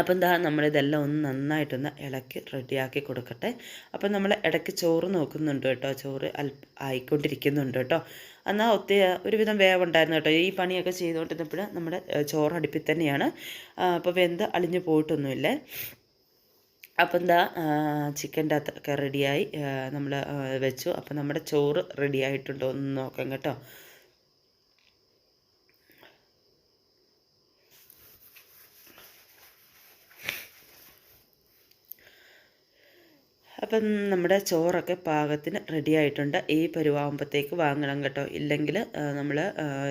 അപ്പം എന്താ നമ്മളിതെല്ലാം ഒന്ന് നന്നായിട്ടൊന്ന് ഇളക്കി റെഡിയാക്കി കൊടുക്കട്ടെ. അപ്പം നമ്മൾ ഇടയ്ക്ക് ചോറ് നോക്കുന്നുണ്ട് കേട്ടോ. ചോറ് അൽ ആയിക്കൊണ്ടിരിക്കുന്നുണ്ട് കേട്ടോ. എന്നാൽ ഒത്തിരി ഒരുവിധം വേവുണ്ടായിരുന്നു കേട്ടോ. ഈ പണിയൊക്കെ ചെയ്തുകൊണ്ടിരുന്നപ്പോൾ നമ്മുടെ ചോറടുപ്പിൽ തന്നെയാണ്. അപ്പോൾ വെന്ത് അളിഞ്ഞു പോയിട്ടൊന്നുമില്ലേ. അപ്പം എന്താ ചിക്കന്റെ അകത്തൊക്കെ റെഡിയായി. നമ്മൾ വെച്ചു. അപ്പം നമ്മുടെ ചോറ് റെഡി ആയിട്ടുണ്ടോ എന്ന് നോക്കാം കേട്ടോ. അപ്പം നമ്മുടെ ചോറൊക്കെ പാകത്തിന് റെഡി ആയിട്ടുണ്ട്. ഈ പരുവാകുമ്പോഴത്തേക്ക് വാങ്ങണം കേട്ടോ. ഇല്ലെങ്കിൽ നമ്മൾ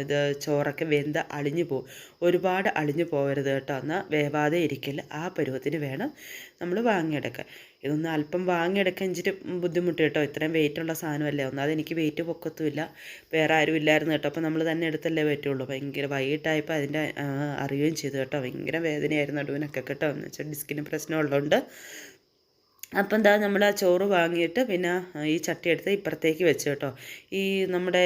ഇത് ചോറൊക്കെ വെന്ത് അളിഞ്ഞു പോകും. ഒരുപാട് അളിഞ്ഞു പോകരുത് കേട്ടോ. എന്നാൽ വേവാതെ ഇരിക്കില്ല ആ പരുവത്തിന് വേണം നമ്മൾ വാങ്ങിയെടുക്കാൻ. ഇതൊന്ന് അല്പം വാങ്ങിയെടുക്കാൻ ഇച്ചിരി ബുദ്ധിമുട്ട് കേട്ടോ. ഇത്രയും വെയിറ്റുള്ള സാധനമല്ലേ? ഒന്നാമത് എനിക്ക് വെയിറ്റ് പൊക്കത്തുമില്ല. വേറെ ആരും ഇല്ലായിരുന്നു കേട്ടോ. അപ്പോൾ നമ്മൾ തന്നെ എടുത്തല്ലേ പറ്റുള്ളൂ. ഭയങ്കര വൈകിട്ടായപ്പോൾ അതിന്റെ അറിയുകയും ചെയ്തു കേട്ടോ. ഭയങ്കര വേദനയായിരുന്നു നടുവിനൊക്കെ കേട്ടോ. എന്ന് വെച്ചാൽ ഡിസ്കിന് പ്രശ്നമുള്ളതുകൊണ്ട് അപ്പം എന്താ നമ്മൾ ആ ചോറ് വാങ്ങിയിട്ട് പിന്നെ ഈ ചട്ടി എടുത്ത് ഇപ്പുറത്തേക്ക് വെച്ച് കേട്ടോ. ഈ നമ്മുടെ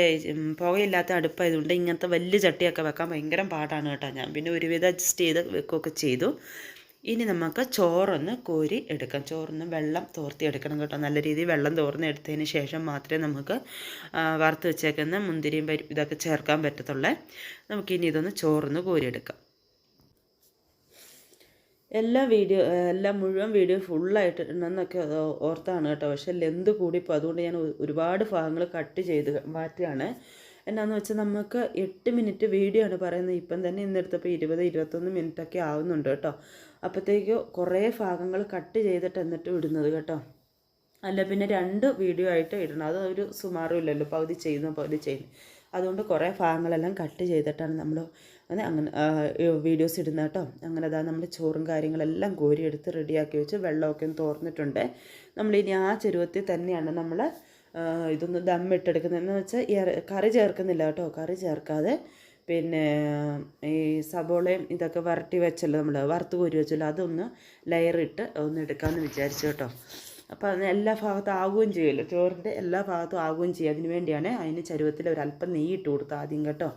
പുകയില്ലാത്ത അടുപ്പായതുകൊണ്ട് ഇങ്ങനത്തെ വലിയ ചട്ടിയൊക്കെ വെക്കാൻ ഭയങ്കര പാടാണ് കേട്ടോ ഞാൻ. പിന്നെ ഒരുവിധം അഡ്ജസ്റ്റ് ചെയ്ത് വെക്കുകയൊക്കെ ചെയ്തു. ഇനി നമുക്ക് ചോറൊന്ന് കോരി എടുക്കാം. ചോറിന് വെള്ളം തോർത്തി എടുക്കണം കേട്ടോ. നല്ല രീതിയിൽ വെള്ളം തോർന്ന് എടുത്തതിന് ശേഷം മാത്രമേ നമുക്ക് വറുത്ത് വെച്ചേക്കുന്ന മുന്തിരിയും ഇതൊക്കെ ചേർക്കാൻ പറ്റത്തുള്ളേ. നമുക്കിനി ഇതൊന്ന് ചോറൊന്ന് കോരിയെടുക്കാം. എല്ലാ വീഡിയോ എല്ലാ മുഴുവൻ വീഡിയോ ഫുള്ളായിട്ട് ഇടണമെന്നൊക്കെ ഓർത്താണ് കേട്ടോ. പക്ഷെ ലെന്ത് കൂടിപ്പോൾ അതുകൊണ്ട് ഞാൻ ഒരുപാട് ഭാഗങ്ങൾ കട്ട് ചെയ്ത് മാറ്റുകയാണ്. എന്നാന്ന് വെച്ചാൽ നമുക്ക് എട്ട് മിനിറ്റ് വീഡിയോ ആണ് പറയുന്നത്. ഇപ്പം തന്നെ ഇന്നെടുത്തപ്പോൾ ഇരുപത് ഇരുപത്തൊന്ന് മിനിറ്റൊക്കെ ആവുന്നുണ്ട് കേട്ടോ. അപ്പോഴത്തേക്ക് കുറേ ഭാഗങ്ങൾ കട്ട് ചെയ്തിട്ട് എന്നിട്ട് ഇടുന്നത് കേട്ടോ. അല്ല പിന്നെ രണ്ട് വീഡിയോ ആയിട്ട് ഇടണം അത് ഒരു സുമാറും ഇല്ലല്ലോ. പകുതി ചെയ്യുന്നു പകുതി ചെയ്യുന്നു. അതുകൊണ്ട് കുറേ ഭാഗങ്ങളെല്ലാം കട്ട് ചെയ്തിട്ടാണ് നമ്മൾ അങ്ങനെ അങ്ങനെ വീഡിയോസ് ഇടുന്ന കേട്ടോ. അങ്ങനെ അതാ നമ്മൾ ചോറും കാര്യങ്ങളെല്ലാം കോരിയെടുത്ത് റെഡിയാക്കി വെച്ച് വെള്ളമൊക്കെ ഒന്ന് തോർന്നിട്ടുണ്ട്. നമ്മളിനി ആ ചെരുവത്തിൽ തന്നെയാണ് നമ്മൾ ഇതൊന്ന് ദമ്മിട്ടെടുക്കുന്നതെന്ന് വെച്ചാൽ കറി ചേർക്കുന്നില്ല കേട്ടോ. കറി ചേർക്കാതെ പിന്നെ ഈ സബോളയും ഇതൊക്കെ വരട്ടി വെച്ചല്ലോ നമ്മൾ വറുത്ത് കോരി വെച്ചല്ലോ അതൊന്ന് ലെയറിട്ട് ഒന്ന് എടുക്കാമെന്ന് വിചാരിച്ചു കേട്ടോ. അപ്പോൾ അതിന് എല്ലാ ഭാഗത്തും ആകുകയും ചെയ്യുമല്ലോ ചോറിന്റെ എല്ലാ ഭാഗത്തും ആകുകയും ചെയ്യും. അതിന് വേണ്ടിയാണ് അതിന് ചരുവത്തിൽ ഒരല്പം നെയ്യ് ഇട്ട് കൊടുത്തത് ആദ്യം കേട്ടോ.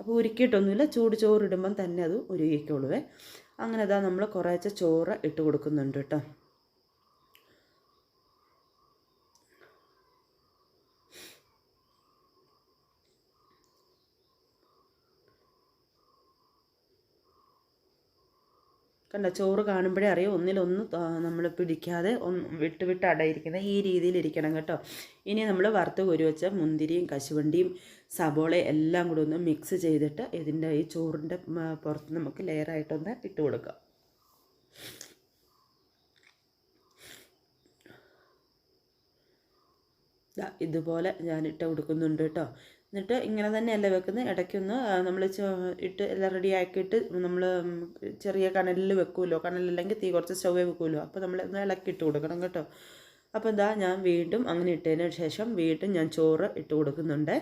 അപ്പോൾ ഉരുക്കിയിട്ടൊന്നുമില്ല. ചൂട് ചോറ് ഇടുമ്പം തന്നെ അത് ഉരുകിക്കോളുവേ അങ്ങനെ അതാ നമ്മൾ കുറേശ്ശെ ചോറ് ഇട്ട് കൊടുക്കുന്നുണ്ട് കേട്ടോ. കണ്ട ചോറ് കാണുമ്പോഴേ അറിയാം? ഒന്നിലൊന്ന് നമ്മൾ പിടിക്കാതെ ഒന്ന് വിട്ട് വിട്ട് അടയിരിക്കുന്ന ഈ രീതിയിൽ ഇരിക്കണം കേട്ടോ. ഇനി നമ്മൾ വറുത്ത് കോരി വെച്ച മുന്തിരിയും കശുവണ്ടിയും സബോളയും എല്ലാം കൂടെ ഒന്ന് മിക്സ് ചെയ്തിട്ട് ഇതിന്റെ ഈ ചോറിന്റെ പുറത്ത് നമുക്ക് ലെയറായിട്ടൊന്ന് ഇട്ട് കൊടുക്കാം. ഇതുപോലെ ഞാൻ ഇട്ട് കൊടുക്കുന്നുണ്ട് കേട്ടോ. എന്നിട്ട് ഇങ്ങനെ തന്നെയല്ല വെക്കുന്നത്? ഇടയ്ക്കൊന്ന് നമ്മൾ ഇട്ട് എല്ലാം റെഡി ആക്കിയിട്ട് നമ്മൾ ചെറിയ കനലിൽ വെക്കുമല്ലോ കനലില്ലെങ്കിൽ തീ കുറച്ച് സ്റ്റൗവേ വെക്കുമല്ലോ അപ്പോൾ നമ്മൾ ഒന്ന് ഇളക്കി ഇട്ട് കൊടുക്കണം കേട്ടോ. അപ്പോൾ എന്താ ഞാൻ വീണ്ടും അങ്ങനെ ഇട്ടതിന് ശേഷം വീണ്ടും ഞാൻ ചോറ് ഇട്ട് കൊടുക്കുന്നുണ്ട്.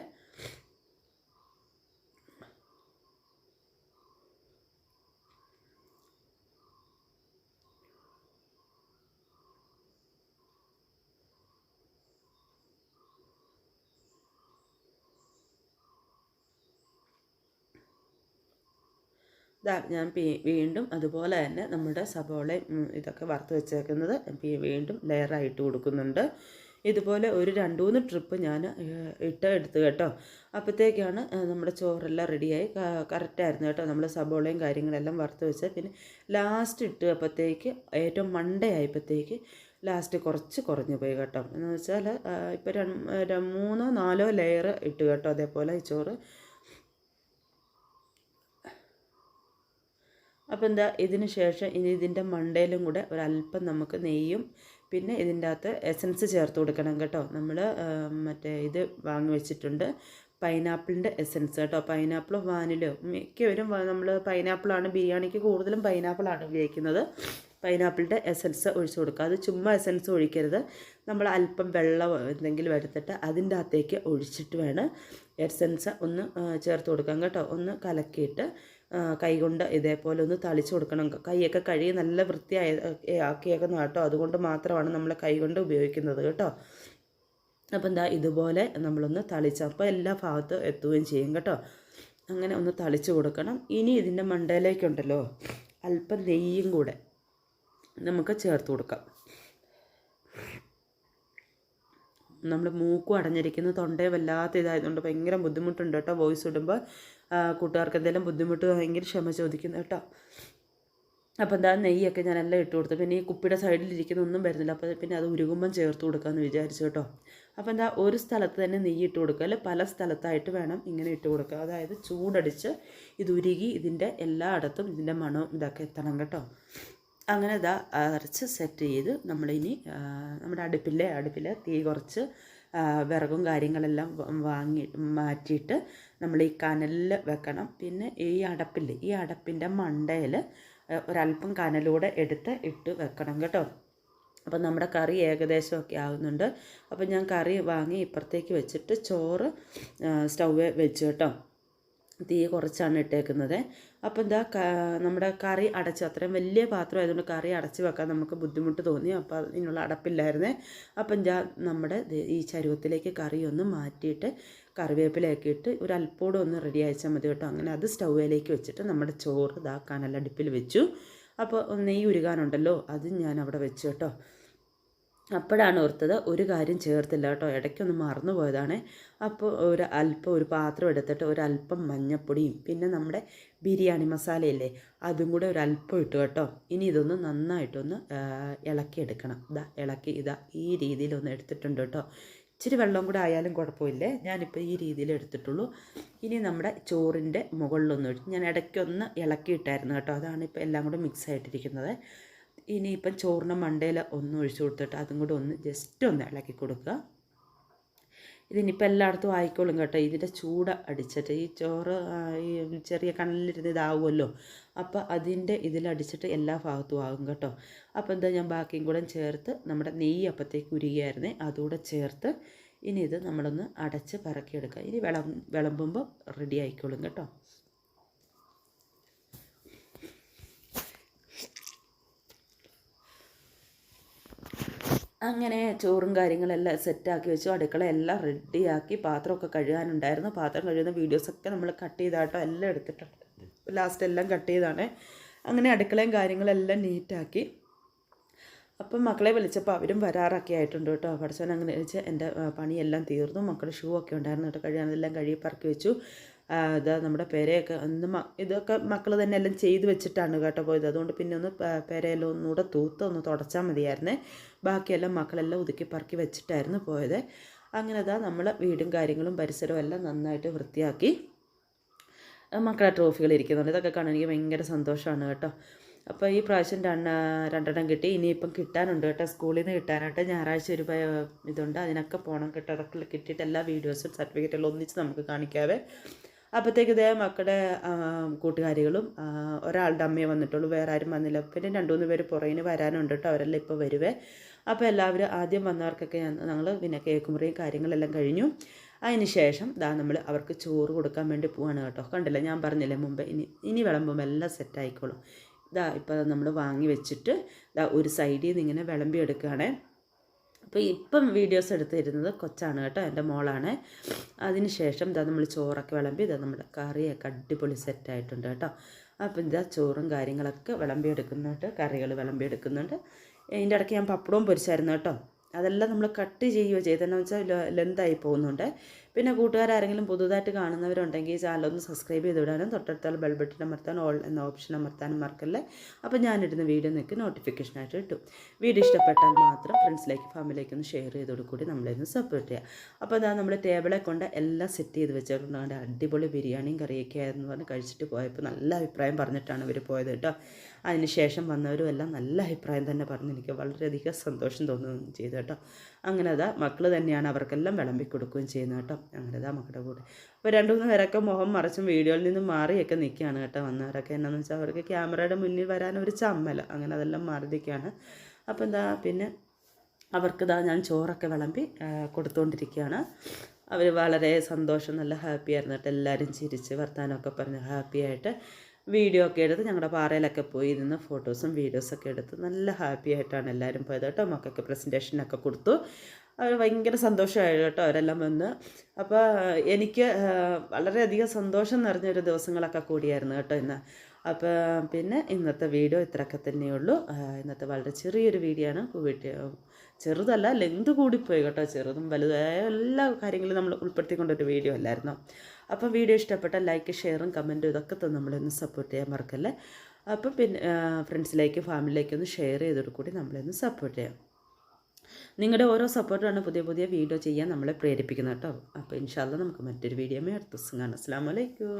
ഞാൻ വീണ്ടും അതുപോലെ തന്നെ നമ്മുടെ സബോളയും ഇതൊക്കെ വറുത്ത് വെച്ചേക്കുന്നത് വീണ്ടും ലെയറായിട്ട് കൊടുക്കുന്നുണ്ട്. ഇതുപോലെ ഒരു രണ്ട് മൂന്ന് ട്രിപ്പ് ഞാൻ ഇട്ട് എടുത്ത് കേട്ടോ. അപ്പോഴത്തേക്കാണ് നമ്മുടെ ചോറെല്ലാം റെഡിയായി കറക്റ്റായിരുന്നു കേട്ടോ. നമ്മൾ സബോളയും കാര്യങ്ങളെല്ലാം വറുത്ത് വെച്ച് പിന്നെ ലാസ്റ്റ് ഇട്ട് അപ്പോഴത്തേക്ക് ഏറ്റവും മണ്ടയായപ്പോഴത്തേക്ക് ലാസ്റ്റ് കുറച്ച് കുറഞ്ഞു പോയി കേട്ടോ. എന്ന് വെച്ചാൽ ഇപ്പോൾ മൂന്നോ നാലോ ലെയർ ഇട്ട് കേട്ടോ അതേപോലെ ഈ ചോറ്. അപ്പോൾ എന്താ ഇതിന് ശേഷം ഇനി ഇതിന്റെ മണ്ടയിലും കൂടെ ഒരല്പം നമുക്ക് നെയ്യും പിന്നെ ഇതിന്റെ അകത്ത് എസൻസ് ചേർത്ത് കൊടുക്കണം കേട്ടോ. നമ്മൾ മറ്റേ ഇത് വാങ്ങി വെച്ചിട്ടുണ്ട്. പൈനാപ്പിളിന്റെ എസൻസ് കേട്ടോ. പൈനാപ്പിളോ വാനിലോ മിക്കവരും നമ്മൾ പൈനാപ്പിളാണ് ബിരിയാണിക്ക് കൂടുതലും പൈനാപ്പിളാണ് ഉപയോഗിക്കുന്നത്. പൈനാപ്പിളിന്റെ എസൻസ് ഒഴിച്ചു കൊടുക്കുക. അത് ചുമ്മാ എസൻസ് ഒഴിക്കരുത്. നമ്മൾ അല്പം വെള്ളം എന്തെങ്കിലും എടുത്തിട്ട് അതിന്റെ അകത്തേക്ക് ഒഴിച്ചിട്ട് വേണം എസൻസ് ഒന്ന് ചേർത്ത് കൊടുക്കാം കേട്ടോ. ഒന്ന് കലക്കിയിട്ട് കൈകൊണ്ട് ഇതേപോലെ ഒന്ന് തളിച്ച് കൊടുക്കണം. കൈയൊക്കെ കഴുകി നല്ല വൃത്തിയായി ആക്കിയേക്കുന്ന കേട്ടോ. അതുകൊണ്ട് മാത്രമാണ് നമ്മൾ കൈകൊണ്ട് ഉപയോഗിക്കുന്നത് കേട്ടോ. അപ്പോൾ എന്താ ഇതുപോലെ നമ്മളൊന്ന് തളിച്ച് അപ്പോൾ എല്ലാ ഭാഗത്തും എത്തുകയും ചെയ്യും കേട്ടോ. അങ്ങനെ ഒന്ന് തളിച്ച് കൊടുക്കണം. ഇനി ഇതിന്റെ മണ്ടയിലേക്കുണ്ടല്ലോ അല്പം നെയ്യും കൂടെ നമുക്ക് ചേർത്ത് കൊടുക്കാം. നമ്മൾ മൂക്കും അടഞ്ഞിരിക്കുന്ന. തൊണ്ടയും വല്ലാത്ത ഇതായതുകൊണ്ട് ഭയങ്കര ബുദ്ധിമുട്ടുണ്ട് കേട്ടോ. വോയിസ് ഇടുമ്പോൾ കൂട്ടുകാർക്ക് എന്തെങ്കിലും ബുദ്ധിമുട്ട് ഭയങ്കര ക്ഷമ ചോദിക്കുന്നു കേട്ടോ. അപ്പോൾ എന്താ നെയ്യൊക്കെ ഞാൻ എല്ലാം ഇട്ട് കൊടുത്തു. പിന്നെ ഈ കുപ്പിയുടെ സൈഡിലിരിക്കുന്ന ഒന്നും വരുന്നില്ല. അപ്പോൾ പിന്നെ അത് ഉരുകുമ്പം ചേർത്ത് കൊടുക്കാമെന്ന് വിചാരിച്ചു കേട്ടോ. അപ്പോൾ എന്താ ഒരു സ്ഥലത്ത് തന്നെ നെയ്യ് ഇട്ട് കൊടുക്കുക. അല്ലെ പല സ്ഥലത്തായിട്ട് വേണം ഇങ്ങനെ ഇട്ട് കൊടുക്കുക. അതായത് ചൂടടിച്ച് ഇത് ഉരുകി ഇതിന്റെ എല്ലായിടത്തും ഇതിന്റെ മണവും ഇതൊക്കെ എത്തണം കേട്ടോ. അങ്ങനെ ഇതാ അരച്ച് സെറ്റ് ചെയ്ത് നമ്മളിനി നമ്മുടെ അടുപ്പിലെ അടുപ്പിലെ തീ കുറച്ച് വിറകും കാര്യങ്ങളെല്ലാം വാങ്ങി മാറ്റിയിട്ട് നമ്മൾ ഈ കനലിൽ വെക്കണം. പിന്നെ ഈ അടപ്പിൽ ഈ അടപ്പിന്റെ മണ്ടയിൽ ഒരല്പം കനലൂടെ എടുത്ത് ഇട്ട് വെക്കണം കേട്ടോ. അപ്പം നമ്മുടെ കറി ഏകദേശമൊക്കെ ആകുന്നുണ്ട് അപ്പം ഞാൻ കറി വാങ്ങി ഇപ്പുറത്തേക്ക് വെച്ചിട്ട് ചോറ് സ്റ്റൗവേ വെച്ച് കേട്ടോ. തീ കുറച്ചാണ് ഇട്ടേക്കുന്നത്. അപ്പോൾ എന്താ നമ്മുടെ കറി അടച്ച്. അത്രയും വലിയ പാത്രം ആയതുകൊണ്ട് കറി അടച്ച് വെക്കാൻ നമുക്ക് ബുദ്ധിമുട്ട് തോന്നി. അപ്പോൾ അതിനുള്ള അടപ്പില്ലായിരുന്നേ. അപ്പോൾ ഞാൻ നമ്മുടെ ഈ ചരുവത്തിലേക്ക് കറി ഒന്ന് മാറ്റിയിട്ട് കറിവേപ്പിലയൊക്കെ ഇട്ട് ഒരു അല്പോടെ ഒന്ന് റെഡി അയച്ചാൽ മതി കേട്ടോ. അങ്ങനെ അത് സ്റ്റൗവിലേക്ക് വെച്ചിട്ട് നമ്മുടെ ചോറ് ഇതാക്കാനല്ല അടുപ്പിൽ വെച്ചു. അപ്പോൾ നെയ്യ് ഉരുകാനുണ്ടല്ലോ അത് ഞാൻ അവിടെ വെച്ചു കേട്ടോ. അപ്പോഴാണ് ഓർത്തത് ഒരു കാര്യം ചേർത്തില്ല കേട്ടോ. ഇടയ്ക്കൊന്ന് മറന്നു പോയതാണ്. അപ്പോൾ ഒരു അല്പം ഒരു പാത്രം എടുത്തിട്ട് ഒരല്പം മഞ്ഞപ്പൊടിയും പിന്നെ നമ്മുടെ ബിരിയാണി മസാലയില്ലേ അതും കൂടെ ഒരല്പം ഇട്ടു കേട്ടോ. ഇനി ഇതൊന്ന് നന്നായിട്ടൊന്ന് ഇളക്കിയെടുക്കണം. ഇതാ ഇളക്കി ഇതാ ഈ രീതിയിലൊന്ന് എടുത്തിട്ടുണ്ട് കേട്ടോ. ഇച്ചിരി വെള്ളം കൂടെ ആയാലും കുഴപ്പമില്ലേ? ഞാനിപ്പോൾ ഈ രീതിയിൽ എടുത്തിട്ടുള്ളൂ. ഇനി നമ്മുടെ ചോറിന്റെ മുകളിലൊന്ന് ഞാൻ ഇടയ്ക്കൊന്ന് ഇളക്കിയിട്ടായിരുന്നു കേട്ടോ. അതാണ് ഇപ്പോൾ എല്ലാം കൂടെ മിക്സ് ആയിട്ടിരിക്കുന്നത്. ഇനിയിപ്പം ചോറിന് മണ്ടയിൽ ഒന്ന് ഒഴിച്ചു കൊടുത്തിട്ട് അതും കൂടെ ഒന്ന് ജസ്റ്റ് ഒന്ന് ഇളക്കി കൊടുക്കുക. ഇതിനിപ്പോൾ എല്ലായിടത്തും ആയിക്കോളും കേട്ടോ. ഇതിന്റെ ചൂട് അടിച്ചിട്ട് ഈ ചോറ് ഈ ചെറിയ കണ്ണിലിരുന്ന് ഇതാവുമല്ലോ. അപ്പോൾ അതിന്റെ ഇതിലടിച്ചിട്ട് എല്ലാ ഭാഗത്തും ആകും കേട്ടോ. അപ്പോൾ എന്താ ഞാൻ ബാക്കിയും കൂടെ ചേർത്ത് നമ്മുടെ നെയ്യ് അപ്പത്തേക്ക് ഉരുകയായിരുന്നേ അതുകൂടെ ചേർത്ത് ഇനി ഇത് നമ്മളൊന്ന് അടച്ച് പറക്കിയെടുക്കുക. ഇനി വിളം വിളമ്പുമ്പോൾ റെഡി ആയിക്കോളും കേട്ടോ. അങ്ങനെ ചോറും കാര്യങ്ങളെല്ലാം സെറ്റാക്കി വെച്ചു. അടുക്കള എല്ലാം റെഡിയാക്കി പാത്രമൊക്കെ കഴുകാനുണ്ടായിരുന്നു. പാത്രം കഴുകുന്ന വീഡിയോസൊക്കെ നമ്മൾ കട്ട് ചെയ്താട്ടോ. എല്ലാം എടുത്തിട്ടുണ്ട്. ലാസ്റ്റ് എല്ലാം കട്ട് ചെയ്താണ്. അങ്ങനെ അടുക്കളയും കാര്യങ്ങളെല്ലാം നീറ്റാക്കി. അപ്പം മക്കളെ വിളിച്ചപ്പോൾ അവരും വരാറൊക്കെ ആയിട്ടുണ്ട് കേട്ടോ. പഠിച്ചാൽ അങ്ങനെ വെച്ച് എന്റെ പണിയെല്ലാം തീർന്നു. മക്കളുടെ ഷൂ ഒക്കെ ഉണ്ടായിരുന്നു കേട്ടോ. കഴിയാനെല്ലാം കഴുകി പറക്കി വെച്ചു. ഇതാ നമ്മുടെ പെരയൊക്കെ ഒന്ന് ഇതൊക്കെ മക്കൾ തന്നെ എല്ലാം ചെയ്ത് വെച്ചിട്ടാണ് കേട്ടോ പോയത്. അതുകൊണ്ട് പിന്നെ ഒന്ന് പെരയെല്ലാം ഒന്നുകൂടെ തൂത്ത് ഒന്ന് തുടച്ചാൽ മതിയായിരുന്നേ. ബാക്കിയെല്ലാം മക്കളെല്ലാം ഒതുക്കി പറക്കി വെച്ചിട്ടായിരുന്നു പോയത്. അങ്ങനെ അതാ നമ്മൾ വീടും കാര്യങ്ങളും പരിസരവും എല്ലാം നന്നായിട്ട് വൃത്തിയാക്കി മക്കളെ ട്രോഫികൾ ഇരിക്കുന്നുണ്ട്. ഇതൊക്കെ കാണാൻ എനിക്ക് ഭയങ്കര സന്തോഷമാണ് കേട്ടോ. അപ്പോൾ ഈ പ്രാവശ്യം രണ്ട രണ്ടെണ്ണം കിട്ടി. ഇനിയിപ്പം കിട്ടാനുണ്ട് കേട്ടോ. സ്കൂളിൽ നിന്ന് കിട്ടാനായിട്ട് ഞായറാഴ്ച ഒരു ഇതുണ്ട്. അതിനൊക്കെ പോകണം കേട്ടോ. കിട്ടിയിട്ട് എല്ലാ വീഡിയോസും സർട്ടിഫിക്കറ്റുകളും ഒന്നിച്ച് നമുക്ക് കാണിക്കാവേ. അപ്പോഴത്തേക്ക് ഇതേ മക്കളുടെ കൂട്ടുകാരികളും ഒരാളുടെ അമ്മയെ വന്നിട്ടുള്ളൂ. വേറെ ആരും വന്നില്ല. പിന്നെ രണ്ട് മൂന്ന് പേര് പുറകിന് വരാനുണ്ട് കേട്ടോ അവരെല്ലാം ഇപ്പോൾ വരുവേ. അപ്പോൾ എല്ലാവരും ആദ്യം വന്നവർക്കൊക്കെ ഞങ്ങൾ പിന്നെ കേക്ക് മുറിയും കാര്യങ്ങളെല്ലാം കഴിഞ്ഞു. അതിന് ശേഷം ദാ നമ്മൾ അവർക്ക് ചോറ് കൊടുക്കാൻ വേണ്ടി പോവാണ് കേട്ടോ. കണ്ടില്ല? ഞാൻ പറഞ്ഞില്ലേ മുമ്പ് ഇനി ഇനി വിളമ്പുമ്പോൾ എല്ലാം സെറ്റായിക്കോളും ഇതാ ഇപ്പോൾ നമ്മൾ വാങ്ങി വെച്ചിട്ട് ഇതാ ഒരു സൈഡിൽ നിന്ന് ഇങ്ങനെ വിളമ്പി എടുക്കുകയാണേ. അപ്പോൾ ഇപ്പം വീഡിയോസ് എടുത്തിരുന്നത് കൊച്ചാണ് കേട്ടോ എന്റെ മോളാണ്. അതിന് ശേഷം ഇതാ നമ്മൾ ചോറൊക്കെ വിളമ്പി ഇതാ നമ്മുടെ കറിയൊക്കെ അടിപൊളി സെറ്റായിട്ടുണ്ട് കേട്ടോ. അപ്പം ഇതാ ചോറും കാര്യങ്ങളൊക്കെ വിളമ്പി എടുക്കുന്നുണ്ട് കറികൾ വിളമ്പി എടുക്കുന്നുണ്ട് ഇതിന്റെ ഇടയ്ക്ക് ഞാൻ പപ്പടവും പൊരിച്ചായിരുന്നു കേട്ടോ. അതെല്ലാം നമ്മൾ കട്ട് ചെയ്യുകയോ ചെയ്തെന്നു വെച്ചാൽ ലെന്തായി പോകുന്നുണ്ട്. പിന്നെ കൂട്ടുകാരാരെങ്കിലും പുതുതായിട്ട് കാണുന്നവരുണ്ടെങ്കിൽ ഈ ഒന്ന് സബ്സ്ക്രൈബ് ചെയ്ത് വിടാനും തൊട്ടടുത്തുള്ള ബെൽ ബട്ടൺ അമർത്താൻ ഓൾ എന്ന ഓപ്ഷൻ അമർത്താനും മറക്കല്ലേ? അപ്പോൾ ഞാനിടുന്ന വീഡിയോ നിങ്ങൾക്ക് നോട്ടിഫിക്കേഷനായിട്ട് കിട്ടും. വീഡിയോ ഇഷ്ടപ്പെട്ടാൽ മാത്രം ഫ്രണ്ട്സിലേക്ക് ഫാമിലിയിലേക്ക് ഒന്ന് ഷെയർ ചെയ്തോട് കൂടി നമ്മളെ ഒന്ന് സപ്പോർട്ട് ചെയ്യുക. അപ്പോൾ അതാ നമ്മൾ ടേബിളെ കൊണ്ട് എല്ലാം സെറ്റ് ചെയ്ത് വെച്ചിട്ടുണ്ട് അടിപൊളി ബിരിയാണിയും കറിയൊക്കെ ആയിരുന്നു പറഞ്ഞ് കഴിച്ചിട്ട് പോയപ്പോൾ നല്ല അഭിപ്രായം പറഞ്ഞിട്ടാണ് ഇവർ പോയത് കേട്ടോ. അതിന് ശേഷം വന്നവരും എല്ലാം നല്ല അഭിപ്രായം തന്നെ പറഞ്ഞ്. എനിക്ക് വളരെയധികം സന്തോഷം തോന്നുകയും ചെയ്തു കേട്ടോ. അങ്ങനെ അതാ മക്കൾ തന്നെയാണ് അവർക്കെല്ലാം വിളമ്പി കൊടുക്കുകയും ചെയ്യുന്നത് കേട്ടോ. അങ്ങനെ അതാ മക്കളുടെ കൂടെ. അപ്പോൾ രണ്ട് മൂന്ന് പേരൊക്കെ മുഖം മറച്ചും വീഡിയോയിൽ നിന്ന് മാറിയൊക്കെ നിൽക്കുകയാണ് കേട്ടോ വന്നവരൊക്കെ. എന്നാന്ന് വെച്ചാൽ അവർക്ക് ക്യാമറയുടെ മുന്നിൽ വരാൻ ഒരു ചമ്മല. അങ്ങനെ അതെല്ലാം മാറി നിൽക്കുകയാണ് അപ്പോൾ എന്താ പിന്നെ അവർക്ക് ഇതാ ഞാൻ ചോറൊക്കെ വിളമ്പി കൊടുത്തുകൊണ്ടിരിക്കുകയാണ് അവർ വളരെ സന്തോഷം നല്ല ഹാപ്പി ആയിരുന്നു കേട്ടോ. എല്ലാവരും ചിരിച്ച് വർത്താനമൊക്കെ പറഞ്ഞ് ഹാപ്പി ആയിട്ട് വീഡിയോ ഒക്കെ എടുത്ത് ഞങ്ങളുടെ പാറയിലൊക്കെ പോയി ഇരുന്ന് ഫോട്ടോസും വീഡിയോസൊക്കെ എടുത്ത് നല്ല ഹാപ്പി ആയിട്ടാണ് എല്ലാവരും പോയത് കേട്ടോ. മക്കൾക്ക് പ്രസന്റേഷനൊക്കെ കൊടുത്തു. അവർ ഭയങ്കര സന്തോഷമായി കേട്ടോ അവരെല്ലാം വന്ന്. അപ്പോൾ എനിക്ക് വളരെയധികം സന്തോഷം നിറഞ്ഞൊരു ദിവസങ്ങളൊക്കെ കൂടിയായിരുന്നു കേട്ടോ ഇന്ന്. അപ്പോൾ പിന്നെ ഇന്നത്തെ വീഡിയോ ഇത്രയൊക്കെ തന്നെയുള്ളൂ. ഇന്നത്തെ വളരെ ചെറിയൊരു വീഡിയോ ആണ്. വീട്ടിൽ ചെറുതല്ല ലെന്ത് കൂടിപ്പോയി കേട്ടോ. ചെറുതും വലുതായ എല്ലാ കാര്യങ്ങളും നമ്മൾ ഉൾപ്പെടുത്തിക്കൊണ്ടൊരു വീഡിയോ അല്ലായിരുന്നു? അപ്പോൾ വീഡിയോ ഇഷ്ടപ്പെട്ടാൽ ലൈക്ക് ഷെയറും കമന്റും ഇതൊക്കെ തന്നെ നമ്മളൊന്ന് സപ്പോർട്ട് ചെയ്യാൻ മറക്കല്ലേ? അപ്പം പിന്നെ ഫ്രണ്ട്സിലേക്ക് ഫാമിലിയിലേക്ക് ഒന്ന് ഷെയർ ചെയ്തോട് കൂടി നമ്മളൊന്ന് സപ്പോർട്ട് ചെയ്യാം. നിങ്ങളുടെ ഓരോ സപ്പോർട്ടാണ് പുതിയ പുതിയ വീഡിയോ ചെയ്യാൻ നമ്മളെ പ്രേരിപ്പിക്കുന്നത് കേട്ടോ. അപ്പോൾ ഇൻഷാല്ല നമുക്ക് മറ്റൊരു വീഡിയോ അടുത്ത ദിവസം കാണാം. അസ്സാം വലൈക്കും